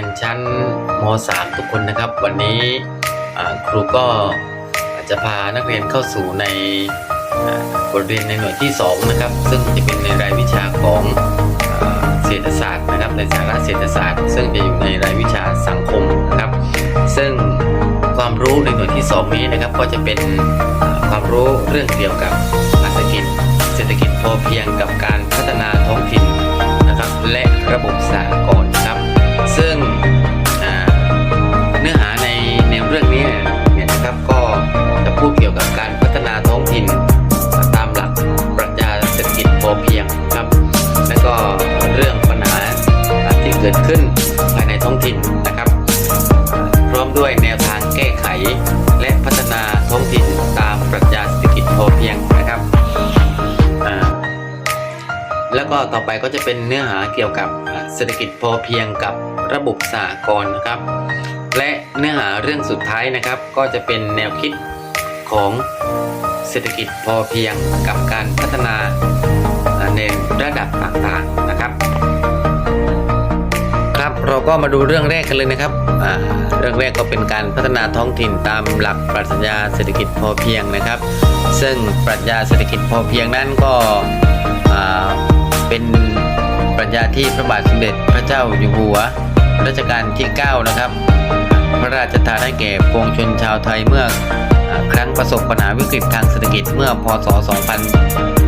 ยนชั้นม .3 ทุกคนนะครับ วันนี้ครูก็จะพานักเรียนเข้าสู่ในบทเรียนในหน่วยที่ 2 นะครับ ซึ่งจะเป็นในรายวิชาของเศรษฐศาสตร์นะครับในสาระเศรษฐศาสตร์ ซึ่งจะอยู่ในรายวิชาสังคมนะครับ ซึ่งความรู้ในหน่วยที่ 2 นี้นะครับ ก็จะเป็นความรู้เรื่องเกี่ยวกับเศรษฐกิจเศรษฐกิจพอเพียงกับการพัฒนาท้องถิ่นนะครับ และระบบสากล กับการพัฒนาท้องถิ่น ตามหลักปรัชญาเศรษฐกิจพอเพียงครับ และก็เรื่องปัญหาที่เกิดขึ้นภายในท้องถิ่นนะครับ พร้อมด้วยแนวทางแก้ไข และพัฒนาท้องถิ่นตามปรัชญาเศรษฐกิจพอเพียงนะครับแล้วก็ต่อไปก็จะเป็นเนื้อหาเกี่ยวกับเศรษฐกิจพอเพียงกับระบบสหกรณ์นะครับ และเนื้อหาเรื่องสุดท้ายนะครับ ก็จะเป็นแนวคิด ของเศรษฐกิจพอเพียงกับการพัฒนาในระดับต่างๆนะครับ ครับเราก็มาดูเรื่องแรกกันเลยนะครับเรื่องแรกก็เป็นการพัฒนาท้องถิ่นตามหลักปรัชญาเศรษฐกิจพอเพียงนะครับ ซึ่งปรัชญาเศรษฐกิจพอเพียงนั้นก็เป็นปรัชญาที่พระบาทสมเด็จพระเจ้าอยู่หัวรัชกาลที่ 9 นะครับ พระราชทานให้แก่ปวงชนชาวไทยเมื่อ ครั้งประสบปัญหาวิกฤตทางเศรษฐกิจเมื่อพศ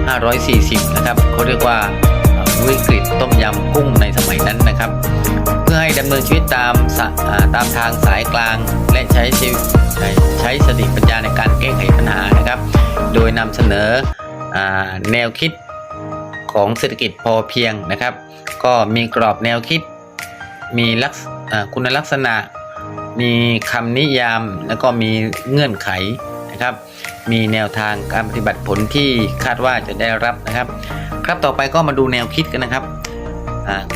2540 นะครับเขาเรียกว่าวิกฤตต้มยำกุ้งในสมัยนั้นนะครับ เพื่อให้ดำเนินชีวิตตามตามทางสายกลางและใช้ชีวิตใช้สติปัญญาในการแก้ไขปัญหานะครับ โดยนำเสนออแนวคิดของเศรษฐกิจพอเพียงนะครับ ก็มีกรอบแนวคิดมีลักษอ่าคุณลักษณะ มีคำนิยามแล้วก็มีเงื่อนไขนะครับ มีแนวทางการปฏิบัติผลที่คาดว่าจะได้รับนะครับ ครับต่อไปก็มาดูแนวคิดกันนะครับ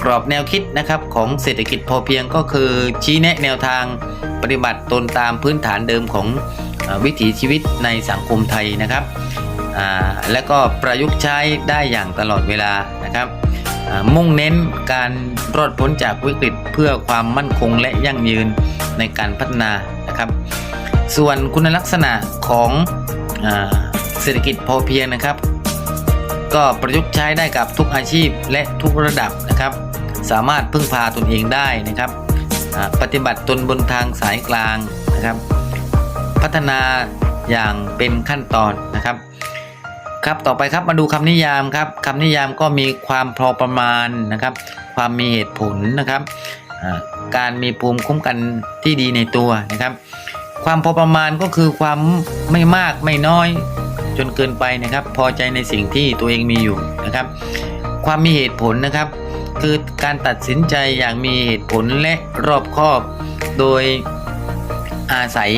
กรอบแนวคิดนะครับของเศรษฐกิจพอเพียงก็คือชี้แนะแนวทางปฏิบัติตนตามพื้นฐานเดิมของอวิถีชีวิตในสังคมไทยนะครับ และก็ประยุกต์ใช้ได้อย่างตลอดเวลานะครับ มุ่งเน้นการรอดพ้นจากวิกฤตเพื่อความมั่นคงและยั่งยืนในการพัฒนานะครับ ส่วนคุณลักษณะของอเศรษฐกิจพอเพียงนะครับ ก็ประยุกต์ใช้ได้กับทุกอาชีพและทุกระดับนะครับ สามารถพึ่งพาตนเองได้นะครับ ปฏิบัติตนบนทางสายกลางนะครับ พัฒนาอย่างเป็นขั้นตอนนะครับ ครับต่อไปครับมาดูคำนิยามครับคำนิยามก็มีความพอประมาณนะครับ ความมีเหตุผลนะครับการมีภูมิคุ้มกันที่ดีในตัวนะครับ ความพอประมาณก็คือความไม่มากไม่น้อยจนเกินไปนะครับ พอใจในสิ่งที่ตัวเองมีอยู่นะครับ ความมีเหตุผลนะครับ คือการตัดสินใจอย่างมีเหตุผลและรอบคอบ โดยอาศัย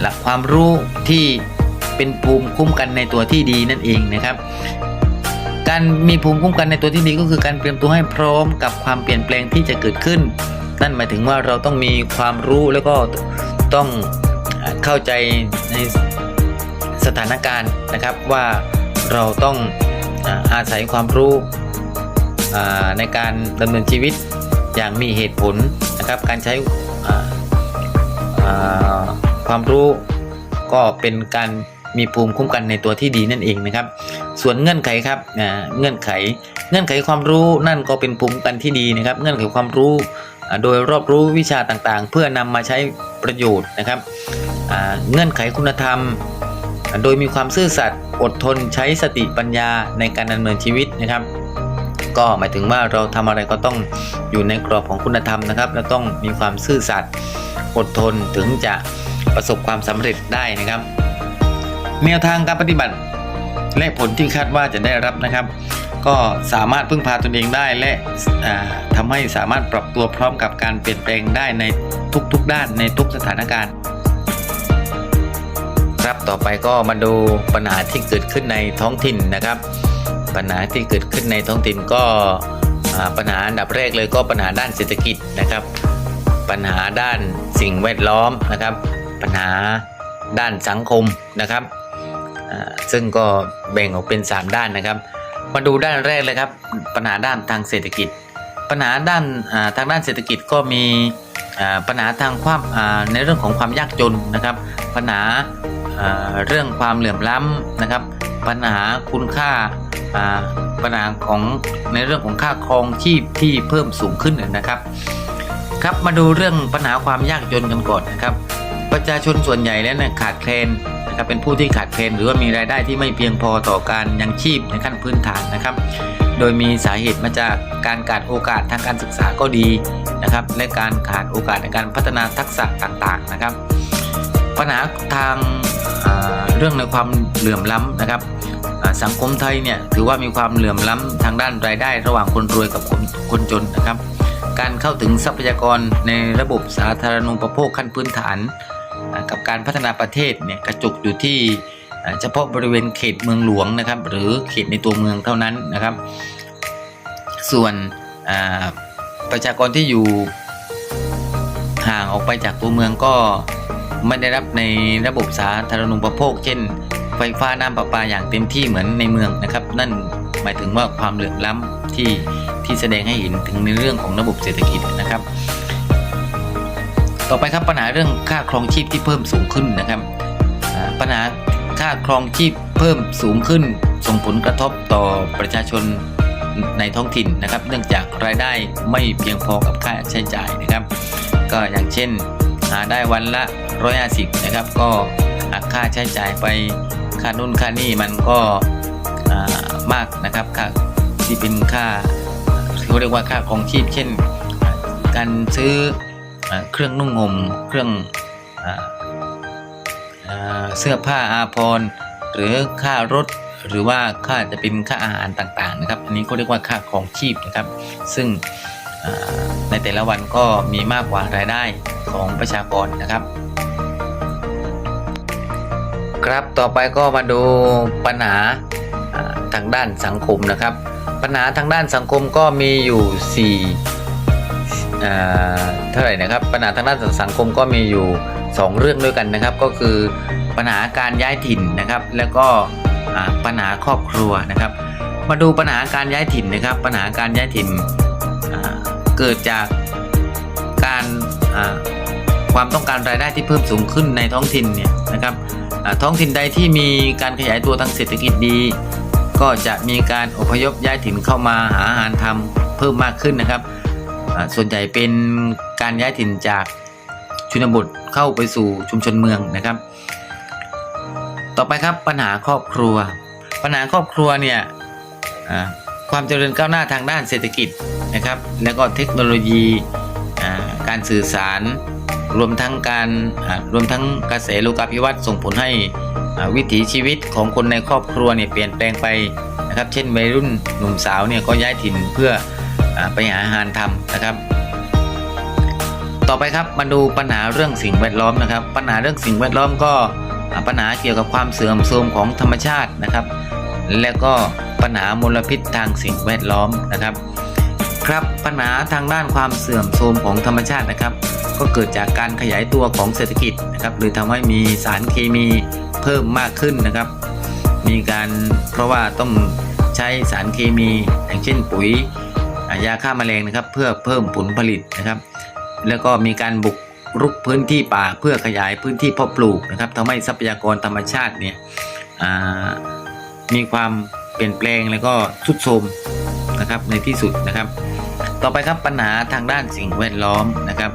หลักความรู้ที่ เป็นภูมิคุ้มกันในตัวที่ดีนั่นเองนะครับ การมีภูมิคุ้มกันในตัวที่ดีก็คือการเตรียมตัวให้พร้อมกับความเปลี่ยนแปลงที่จะเกิดขึ้น นั่นหมายถึงว่าเราต้องมีความรู้แล้วก็ต้องเข้าใจในสถานการณ์นะครับว่าเราต้องอาศัยความรู้ในการดำเนินชีวิตอย่างมีเหตุผลนะครับ การใช้ความรู้ก็เป็นการ มีภูมิคุ้มกันในตัวที่ดีนั่นเองนะครับ ส่วนเงื่อนไขครับเงื่อนไข เงื่อนไขความรู้นั่นก็เป็นภูมิคุ้มกันที่ดีนะครับ เงื่อนไขความรู้โดยรอบรู้วิชาต่างๆ เพื่อนำมาใช้ประโยชน์นะครับ เงื่อนไขคุณธรรม โดยมีความซื่อสัตย์อดทนใช้สติปัญญาในการดำเนินชีวิตนะครับ ก็หมายถึงว่าเราทำอะไรก็ต้องอยู่ในกรอบของคุณธรรมนะครับ และต้องมีความซื่อสัตย์อดทนถึงจะประสบความสำเร็จได้นะครับ แนวทางการปฏิบัติ และผลที่คาดว่าจะได้รับนะครับ ก็สามารถพึ่งพาตนเองได้และอ่าทำให้สามารถปรับตัวพร้อมกับการเปลี่ยนแปลงได้ในทุกๆด้านในทุกสถานการณ์ ครับต่อไปก็มาดูปัญหาที่เกิดขึ้นในท้องถิ่นนะครับ ปัญหาที่เกิดขึ้นในท้องถิ่นก็ปัญหาอันดับแรกเลยก็ปัญหาด้านเศรษฐกิจนะครับ ปัญหาด้านสิ่งแวดล้อมนะครับ ปัญหาด้านสังคมนะครับ ซึ่งก็แบ่งออกเป็น 3 ด้านนะครับ มาดูด้านแรกเลยครับ ปัญหาด้านทางเศรษฐกิจ ปัญหาด้านทางด้านเศรษฐกิจก็มีปัญหาทางความในเรื่องของความยากจนนะครับ ปัญหาเรื่องความเหลื่อมล้ำนะครับ ปัญหาคุณค่าปัญหาของในเรื่องของค่าครองชีพที่เพิ่มสูงขึ้นนะครับ ครับมาดูเรื่องปัญหาความยากจนกันก่อนนะครับ ประชาชนส่วนใหญ่แล้วเนี่ยขาดแคลนนะครับเป็นผู้ที่ขาดแคลนหรือว่ามีรายได้ที่ไม่เพียงพอต่อการยังชีพในขั้นพื้นฐานนะครับ โดยมีสาเหตุมาจากการขาดโอกาสทางการศึกษาก็ดีนะครับและการขาดโอกาสในการพัฒนาทักษะต่างๆนะครับ ปัญหาทางเรื่องในความเหลื่อมล้ำนะครับสังคมไทยเนี่ยถือว่ามีความเหลื่อมล้ำทางด้านรายได้ ระหว่างคนรวยกับคนคนจนนะครับ การเข้าถึงทรัพยากรในระบบสาธารณูปโภคขั้นพื้นฐาน กับการพัฒนาประเทศเนี่ยกระจุกอยู่ที่เฉพาะบริเวณเขตเมืองหลวงนะครับ หรือเขตในตัวเมืองเท่านั้นนะครับ ส่วนประชากรที่อยู่ห่างออกไปจากตัวเมืองก็ไม่ได้รับในระบบสาธารณูปโภค เช่น ไฟฟ้าน้ำประปาอย่างเต็มที่เหมือนในเมืองนะครับ นั่นหมายถึงว่าความเหลื่อมล้ำที่ที่แสดงให้เห็นถึงในเรื่องของระบบเศรษฐกิจนะครับ ต่อไปครับปัญหาเรื่องค่าครองชีพที่เพิ่มสูงขึ้นนะครับปัญหาค่าครองชีพเพิ่มสูงขึ้น ส่งผลกระทบต่อประชาชนในท้องถิ่นนะครับ เนื่องจากรายได้ไม่เพียงพอกับค่าใช้จ่ายนะครับ ก็อย่างเช่นหาได้วันละ 150 นะครับ ก็หักค่าใช้จ่ายไปค่านู่นค่านี่มันก็มากนะครับค่าที่เป็นค่าเขาเรียกว่าค่าครองชีพ เช่น การซื้อ เครื่องนุ่งห่มเครื่องเสื้อผ้าอาภรณ์หรือค่ารถหรือว่าค่าจะเป็นค่าอาหารต่างๆนะครับ อันนี้ก็เรียกว่าค่าครองชีพนะครับ ซึ่งในแต่ละวันก็มีมากกว่ารายได้ของประชากรนะครับ ครับต่อไปก็มาดูปัญหาทางด้านสังคมนะครับ ปัญหาทางด้านสังคมก็มีอยู่4อ่ เท่าไหร่นะครับ ปัญหาทางด้านสังคมก็มีอยู่ 2 เรื่องด้วยกันนะครับ ก็คือปัญหาการย้ายถิ่นนะครับ แล้วก็ปัญหาครอบครัวนะครับ มาดูปัญหาการย้ายถิ่นนะครับ ปัญหาการย้ายถิ่นเกิดจากการความต้องการรายได้ที่เพิ่มสูงขึ้นในท้องถิ่นเนี่ยนะครับท้องถิ่นใดที่มีการขยายตัวทางเศรษฐกิจดี ก็จะมีการอพยพย้ายถิ่นเข้ามาหาอาหารทำเพิ่มมากขึ้นนะครับ ส่วนใหญ่เป็นการย้ายถิ่นจากชนบทเข้าไปสู่ชุมชนเมืองนะครับ ต่อไปครับปัญหาครอบครัว ปัญหาครอบครัวเนี่ยความเจริญก้าวหน้าทางด้านเศรษฐกิจนะครับ แล้วก็เทคโนโลยีการสื่อสารรวมทั้งการรวมทั้งกระแสโลกาภิวัตน์ส่งผลให้วิถีชีวิตของคนในครอบครัวเนี่ยเปลี่ยนแปลงไปนะครับ เช่นวัยรุ่นหนุ่มสาวเนี่ยก็ย้ายถิ่นเพื่อ ไปหาอาหารทำนะครับ ต่อไปครับมาดูปัญหาเรื่องสิ่งแวดล้อมนะครับ ปัญหาเรื่องสิ่งแวดล้อมก็ปัญหาเกี่ยวกับความเสื่อมโทรมของธรรมชาตินะครับ และก็ปัญหามลพิษทางสิ่งแวดล้อมนะครับครับปัญหาทางด้านความเสื่อมโทรมของธรรมชาตินะครับ ก็เกิดจากการขยายตัวของเศรษฐกิจนะครับหรือทำให้มีสารเคมีเพิ่มมากขึ้นนะครับ มีการเพราะว่าต้องใช้สารเคมี อย่างเช่นปุ๋ย ยาฆ่าแมลงนะครับ เพื่อเพิ่มผลผลิตนะครับ แล้วก็มีการบุกรุกพื้นที่ป่าเพื่อขยายพื้นที่เพาะปลูกนะครับทำให้ทรัพยากรธรรมชาติเนี่ยมีความเปลี่ยนแปลงแล้วก็ทุดโทรมนะครับในที่สุดนะครับ ต่อไปครับปัญหาทางด้านสิ่งแวดล้อมนะครับ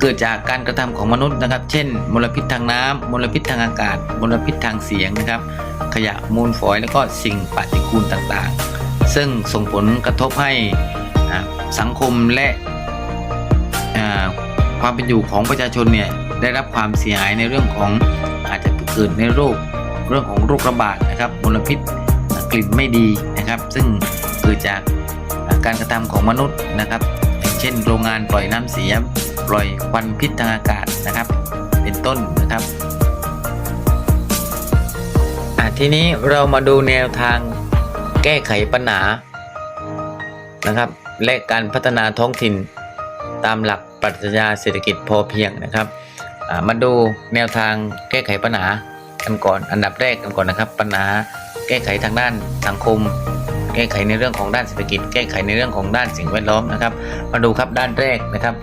เกิดจากการกระทำของมนุษย์นะครับ เช่น มลพิษทางน้ำมลพิษทางอากาศ มลพิษทางเสียงนะครับ ขยะมูลฝอยแล้วก็สิ่งปฏิกูลต่างๆ ซึ่งส่งผลกระทบให้สังคมและความเป็นอยู่ของประชาชนเนี่ยได้รับความเสียหายในเรื่องของอาจจะเกิดในโรคเรื่องของโรคระบาดนะครับมลพิษกลิ่นไม่ดีนะครับ ซึ่งเกิดจากการกระทำของมนุษย์นะครับอย่างเช่นโรงงานปล่อยน้ำเสียปล่อยควันพิษทางอากาศนะครับ เป็นต้นนะครับทีนี้เรามาดูแนวทาง แก้ไขปัญหานะครับ และการพัฒนาท้องถิ่นตามหลักปรัชญาเศรษฐกิจพอเพียงนะครับมาดูแนวทางแก้ไขปัญหากันก่อนอันดับแรกกันก่อนนะครับ ปัญหาแก้ไขทางด้านสังคม แก้ไขในเรื่องของด้านเศรษฐกิจ แก้ไขในเรื่องของด้านสิ่งแวดล้อมนะครับ มาดูครับด้านแรกนะครับ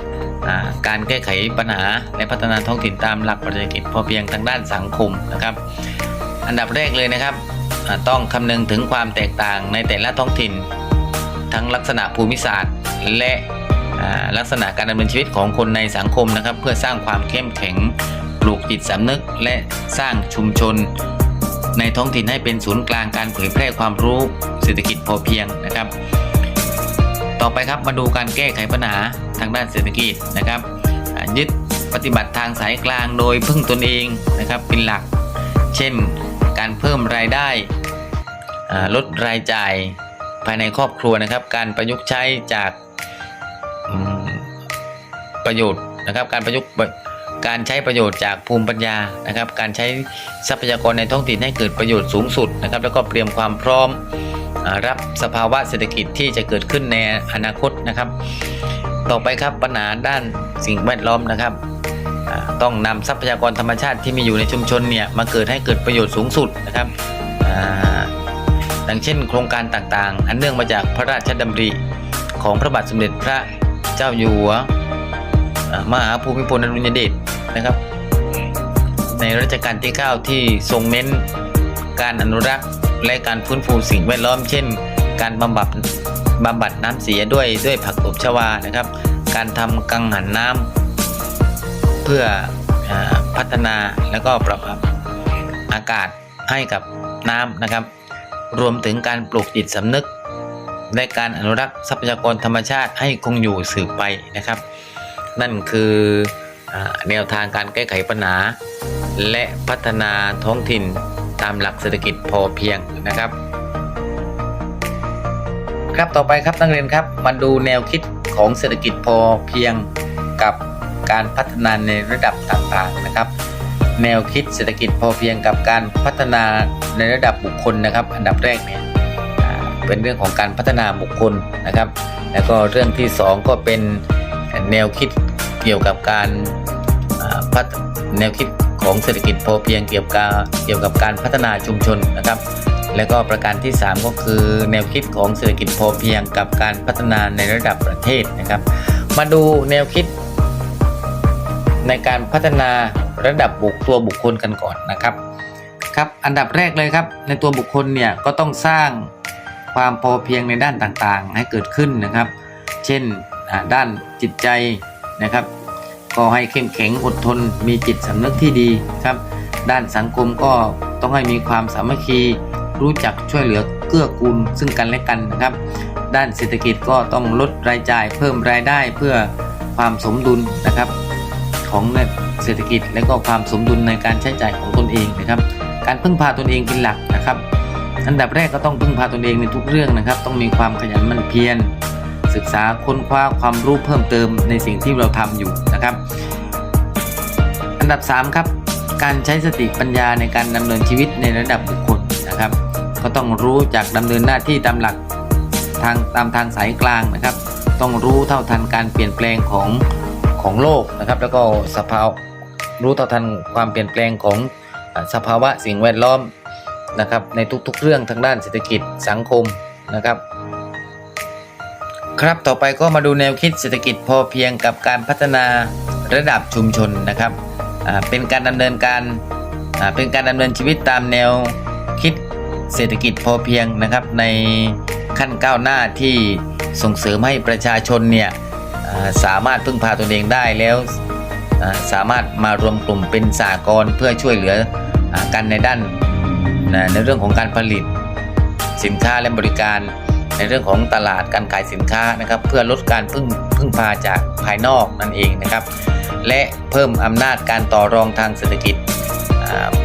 การแก้ไขปัญหาและพัฒนาท้องถิ่นตามหลักปรัชญาเศรษฐกิจพอเพียงทางด้านสังคมนะครับ อันดับแรกเลยนะครับ ต้องคำนึงถึงความแตกต่างในแต่ละท้องถิ่น ทั้งลักษณะภูมิศาสตร์ และลักษณะการดำเนินชีวิตของคนในสังคมนะครับ เพื่อสร้างความเข้มแข็งปลูกจิตสำนึกและสร้างชุมชน ในท้องถิ่นให้เป็นศูนย์กลางการเผยแพร่ความรู้เศรษฐกิจพอเพียงนะครับ ต่อไปครับมาดูการแก้ไขปัญหาทางด้านเศรษฐกิจนะครับยึดปฏิบัติทางสายกลางโดยพึ่งตนเองนะครับเป็นหลัก เช่น การเพิ่มรายได้ลดรายจ่ายภายในครอบครัวนะครับ การประยุกต์ใช้จากประโยชน์นะครับการประยุกต์การใช้ประโยชน์จากภูมิปัญญานะครับ การใช้ทรัพยากรในท้องถิ่นให้เกิดประโยชน์สูงสุดนะครับ แล้วก็เตรียมความพร้อมรับสภาวะเศรษฐกิจที่จะเกิดขึ้นในอนาคตนะครับ ต่อไปครับปัญหาด้านสิ่งแวดล้อมนะครับ ต้องนำทรัพยากรธรรมชาติที่มีอยู่ในชุมชนเนี่ยมาเกิดให้เกิดประโยชน์สูงสุดนะครับอ่าดังเช่น โครงการต่างๆ อันเนื่องมาจากพระราชดำริของพระบาทสมเด็จพระเจ้าอยู่หัวมหาภูมิพลอดุลยเดชนะครับ ในรัชกาลที่ 9 ที่ทรงเน้นการอนุรักษ์และการฟื้นฟูสิ่งแวดล้อม เช่น การบำบัดบำบัดน้ำเสียด้วยด้วยผักตบชวานะครับ การทำกังหันน้ำ เพื่ออพัฒนาแล้วก็ปรับอากาศให้กับน้ำนะครับ รวมถึงการปลูกจิตสำนึกและการอนุรักษ์ทรัพยากรธรรมชาติให้คงอยู่สืบไปนะครับ นั่นคือแนวทางการแก้ไขปัญหา และพัฒนาท้องถิ่นตามหลักเศรษฐกิจพอเพียงนะครับ ครับต่อไปครับนักเรียนครับมาดูแนวคิดของเศรษฐกิจพอเพียงกับ การพัฒนาในระดับต่างๆนะครับ แนวคิดเศรษฐกิจพอเพียงกับการพัฒนาในระดับบุคคลนะครับ อันดับแรกเนี่ยเป็นเรื่องของการพัฒนาบุคคลนะครับ แล้วก็เรื่องที่สองก็เป็นแนวคิดเกี่ยวกับการพัฒแนวคิดของเศรษฐกิจพอเพียงเกี่ยวกับเกี่ยวกับการพัฒนาชุมชนนะครับ และก็ประการที่ 3 ก็คือแนวคิดของเศรษฐกิจพอเพียงกับการพัฒนาในระดับประเทศนะครับ มาดูแนวคิด ในการพัฒนาระดับบุคตัวบุคคลกันก่อนนะครับครับอันดับแรกเลยครับ ในตัวบุคคลเนี่ยก็ต้องสร้างความพอเพียงในด้านต่างๆ ให้เกิดขึ้นนะครับ เช่นด้านจิตใจนะครับ ก็ให้เข้มแข็งอดทนมีจิตสำนึกที่ดีครับ ด้านสังคมก็ต้องให้มีความสามัคคีรู้จักช่วยเหลือเกื้อกูลซึ่งกันและกันนะครับ ด้านเศรษฐกิจก็ต้องลดรายจ่ายเพิ่มรายได้เพื่อความสมดุลนะครับ ของเศรษฐกิจ และก็ความสมดุลในการใช้จ่ายของตนเองนะครับ การพึ่งพาตนเองเป็นหลักนะครับอันดับแรกก็ต้องพึ่งพาตนเองในทุกเรื่องนะครับ ต้องมีความขยันหมั่นเพียรศึกษาค้นคว้าความรู้เพิ่มเติมในสิ่งที่เราทำอยู่นะครับ อันดับ 3 ครับ การใช้สติปัญญาในการดำเนินชีวิตในระดับบุคคลนะครับ ก็ต้องรู้จักดำเนินหน้าที่ตามหลักทางตามทางสายกลางนะครับ ต้องรู้เท่าทันการเปลี่ยนแปลงของ ของโลกนะครับ แล้วก็สภาวรู้เท่าทันความเปลี่ยนแปลงของสภาวะสิ่งแวดล้อมนะครับ ในทุกๆ เรื่องทางด้านเศรษฐกิจสังคมนะครับ ครับต่อไปก็มาดูแนวคิดเศรษฐกิจพอเพียงกับการพัฒนาระดับชุมชนนะครับเป็นการดำเนินการเป็นการดำเนินชีวิตตามแนวคิดเศรษฐกิจพอเพียงนะครับในขั้นก้าวหน้าที่ส่งเสริมให้ประชาชนเนี่ย สามารถพึ่งพาตนเองได้แล้วสามารถมารวมกลุ่มเป็นสากลเพื่อช่วยเหลือกันในด้านในเรื่องของการผลิตสินค้าและบริการในเรื่องของตลาดการขายสินค้านะครับ เพื่อลดการพึ่งพึ่งพาจากภายนอกนั่นเองนะครับ และเพิ่มอำนาจการต่อรองทางเศรษฐกิจ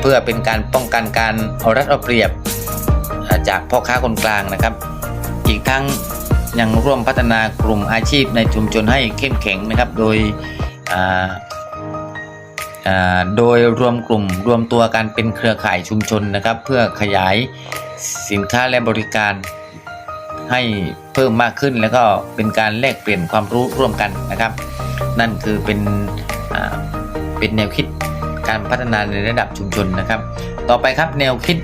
เพื่อเป็นการป้องกันการเอารัดเอาเปรียบจากพ่อค้าคนกลางนะครับ อีกทั้ง ยังร่วมพัฒนากลุ่มอาชีพในชุมชนให้เข้มแข็งนะครับ โดยโดยรวมกลุ่มรวมตัวกันเป็นเครือข่ายชุมชนนะครับ เพื่อขยายสินค้าและบริการให้เพิ่มมากขึ้นแล้วก็เป็นการแลกเปลี่ยนความรู้ร่วมกันนะครับ นั่นคือเป็นเป็นแนวคิดการพัฒนาในระดับชุมชนนะครับ ต่อไปครับแนวคิด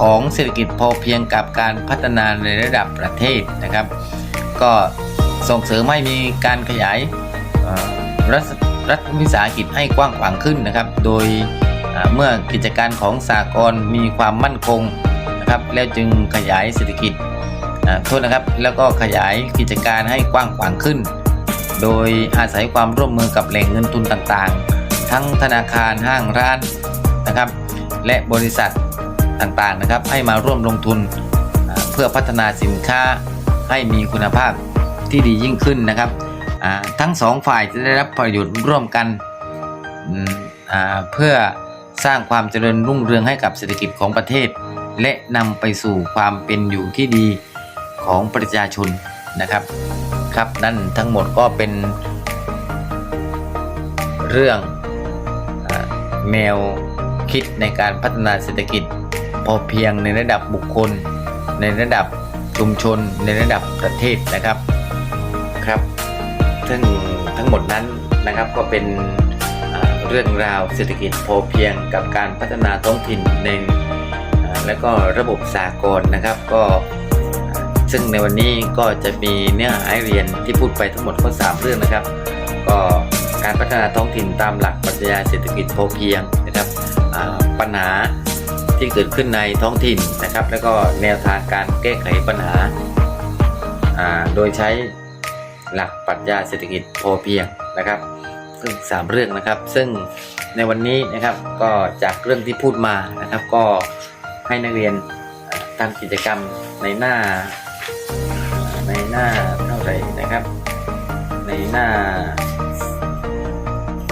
ของเศรษฐกิจพอเพียงกับการพัฒนาในระดับประเทศนะครับ ก็ส่งเสริมให้มีการขยายรัฐรัฐวิสาหกิจให้กว้างขวางขึ้นนะครับ โดยเมื่อกิจการของสากลมีความมั่นคงนะครับ แล้วจึงขยายเศรษฐกิจโทษนะครับ แล้วก็ขยายกิจการให้กว้างขวางขึ้น โดยอาศัยความร่วมมือกับแหล่งเงินทุนต่างๆ ทั้งธนาคารห้างร้านนะครับ และบริษัทต่างๆนะครับ ให้มาร่วมลงทุนเพื่อพัฒนาสินค้า ให้มีคุณภาพที่ดียิ่งขึ้นนะครับทั้งสองฝ่ายจะได้รับประโยชน์ร่วมกันเพื่อสร้างความเจริญรุ่งเรืองให้กับเศรษฐกิจของประเทศ และนำไปสู่ความเป็นอยู่ที่ดีของประชาชนนะครับครับนั่นทั้งหมดก็เป็นเรื่องอแนวคิดในการพัฒนาเศรษฐกิจ พอเพียงในระดับบุคคลในระดับ ชุมชนในระดับประเทศนะครับครับ ซึ่งทั้งหมดนั้นนะครับก็เป็นเรื่องราวเศรษฐกิจพอเพียงกับการพัฒนาท้องถิ่นในอ่าและก็ระบบสากลนะครับ ก็ซึ่งในวันนี้ก็จะมีเนื้อหาเรียนที่พูดไปทั้งหมดก็3เรื่องนะครับ ก็การพัฒนาท้องถิ่นตามหลักปรัชญาเศรษฐกิจพอเพียงนะครับปัญหา ที่เกิดขึ้นในท้องถิ่นนะครับ แล้วก็แนวทางการแก้ไขปัญหา โดยใช้หลักปรัชญาเศรษฐกิจพอเพียงนะครับซึ่งสามเรื่องนะครับ ซึ่งในวันนี้นะครับก็จากเรื่องที่พูดมานะครับ ก็ให้นักเรียนทำกิจกรรมในหน้า ในหน้าเท่าไหร่นะครับ ในหน้า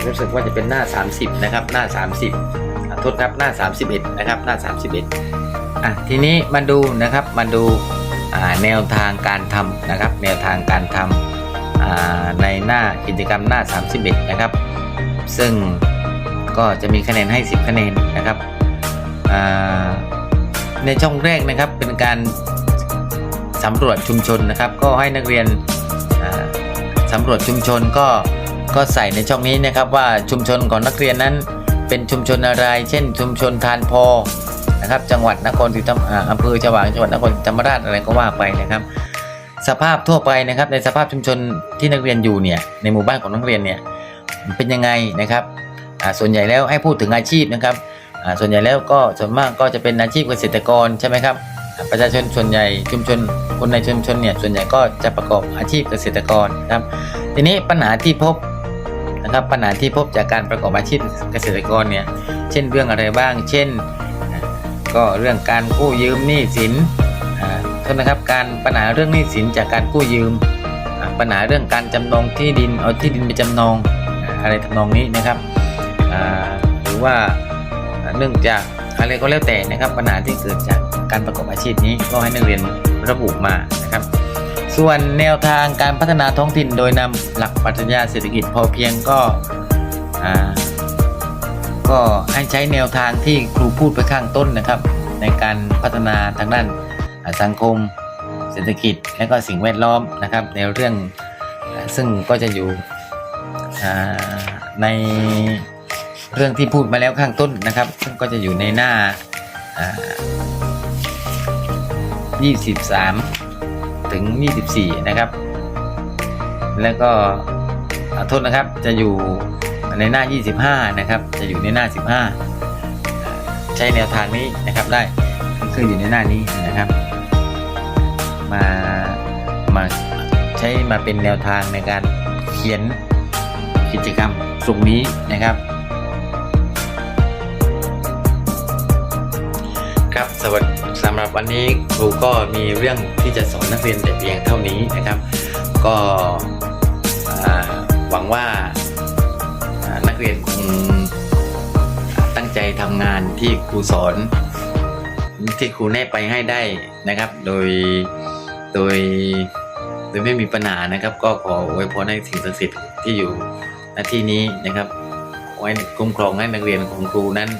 รู้สึกว่าจะเป็นหน้า 30 นะครับ หน้า 30 ทษครับหน้า 31 นะครับหน้า 31อะทีนี้มาดูนะครับมาดูาแนวทางการทำนะครับ แนวทางการทำในหน้ากิจกรรมหน้า 31 นะครับ ซึ่งก็จะมีคะแนนให้ 10 คะแนนนะครับในช่องแรกนะครับเป็นการสำรวจชุมชนนะครับ ก็ให้นักเรียนสำรวจชุมชนก็ก็ใส่ในช่องนี้นะครับว่าชุมชนของนักเรียนนั้น เป็นชุมชนอะไร เช่น ชุมชนทานพอนะครับ จังหวัดนครศรีธรรมอาอำเภอฉวางจังหวัดนครศรีธรรมราชอะไรก็ว่าไปนะครับ สภาพทั่วไปนะครับ ในสภาพชุมชนที่นักเรียนอยู่เนี่ยในหมู่บ้านของนักเรียนเนี่ยเป็นยังไงนะครับส่วนใหญ่แล้วให้พูดถึงอาชีพนะครับส่วนใหญ่แล้วก็ส่วนมากก็จะเป็นอาชีพเกษตรกรใช่ไหมครับประชาชนส่วนใหญ่ชุมชนคนในชุมชนเนี่ยส่วนใหญ่ก็จะประกอบอาชีพเกษตรกรครับทีนี้ปัญหาที่พบ ครับปัญหาที่พบจากการประกอบอาชีพเกษตรกรเนี่ยเช่นเรื่องอะไรบ้าง เช่น ก็เรื่องการกู้ยืมหนี้สินอ่าโทษนะครับการปัญหาเรื่องหนี้สินจากการกู้ยืม ปัญหาเรื่องการจำนองที่ดินเอาที่ดินไปจำนองอะไรทำนองนี้นะครับหรือว่าเนื่องจากอะไรก็แล้วแต่นะครับปัญหาที่เกิดจากการประกอบอาชีพนี้ก็ให้นักเรียนระบุมานะครับ ส่วนแนวทางการพัฒนาท้องถิ่นโดยนำหลักปรัชญาเศรษฐกิจพอเพียงก็ก็ให้ใช้แนวทางที่ครูพูดไปข้างต้นนะครับ ในการพัฒนาทางด้านสังคม เศรษฐกิจและก็สิ่งแวดล้อมนะครับ ในเรื่องอซึ่งก็จะอยู่ในเรื่องที่พูดมาแล้วข้างต้นนะครับ ซึ่งก็จะอยู่ในหน้าอ่า23 ถึง 24 นะครับ แล้วก็ขอโทษนะครับจะอยู่ในหน้า 25 นะครับ จะอยู่ในหน้า 15 ใช้แนวทางนี้นะครับได้คืออยู่ในหน้านี้นะครับ มามาใช้มาเป็นแนวทางในการเขียนกิจกรรมตรงนี้นะครับครับสวัสดีำหรับวันนี้ครูก็มีเรื่องที่จะสอนนักเรียนแต่เพียงเท่านี้นะครับ ก็หวังว่านักเรียนคงตั้งใจทำงานที่ครูสอนที่ครูแนะไปให้ได้นะครับ โดยโดยโดยไม่มีปัญหานะครับ ก็ขออวยพรให้สิ่งศักดิ์สิทธิ์ที่อยู่ณที่นี้นะครับขอให้คุ้มครองให้นักเรียนของครูนั้น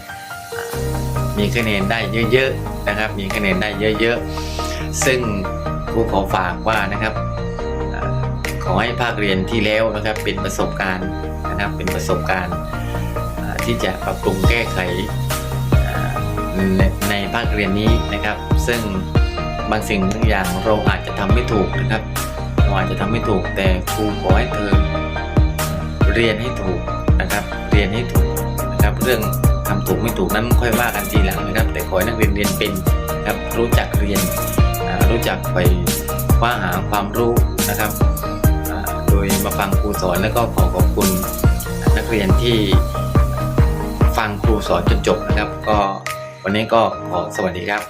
มีคะแนนได้เยอะๆนะครับ มีคะแนนได้เยอะๆ ซึ่งครูขอฝากว่านะครับขอให้ภาคเรียนที่แล้วนะครับเป็นประสบการณ์นะครับเป็นประสบการณ์ที่จะปรับปรุงแก้ไขในภาคเรียนนี้นะครับ ซึ่งบางสิ่งบางอย่างเราอาจจะทำไม่ถูกนะครับเราอาจจะทำไม่ถูกแต่ครูขอให้เธอเรียนให้ถูกนะครับ เรียนให้ถูกนะครับเรื่อง ถูกไม่ถูกนั้นค่อยว่ากันทีหลังนะครับ แต่ขอให้นักเรียนเรียนเป็นครับรู้จักเรียนรู้จักไปคว้าหาความรู้นะครับ โดยมาฟังครูสอนแล้วก็ขอขอบคุณนักเรียนที่ฟังครูสอนจนจบนะครับ ก็วันนี้ก็ขอสวัสดีครับ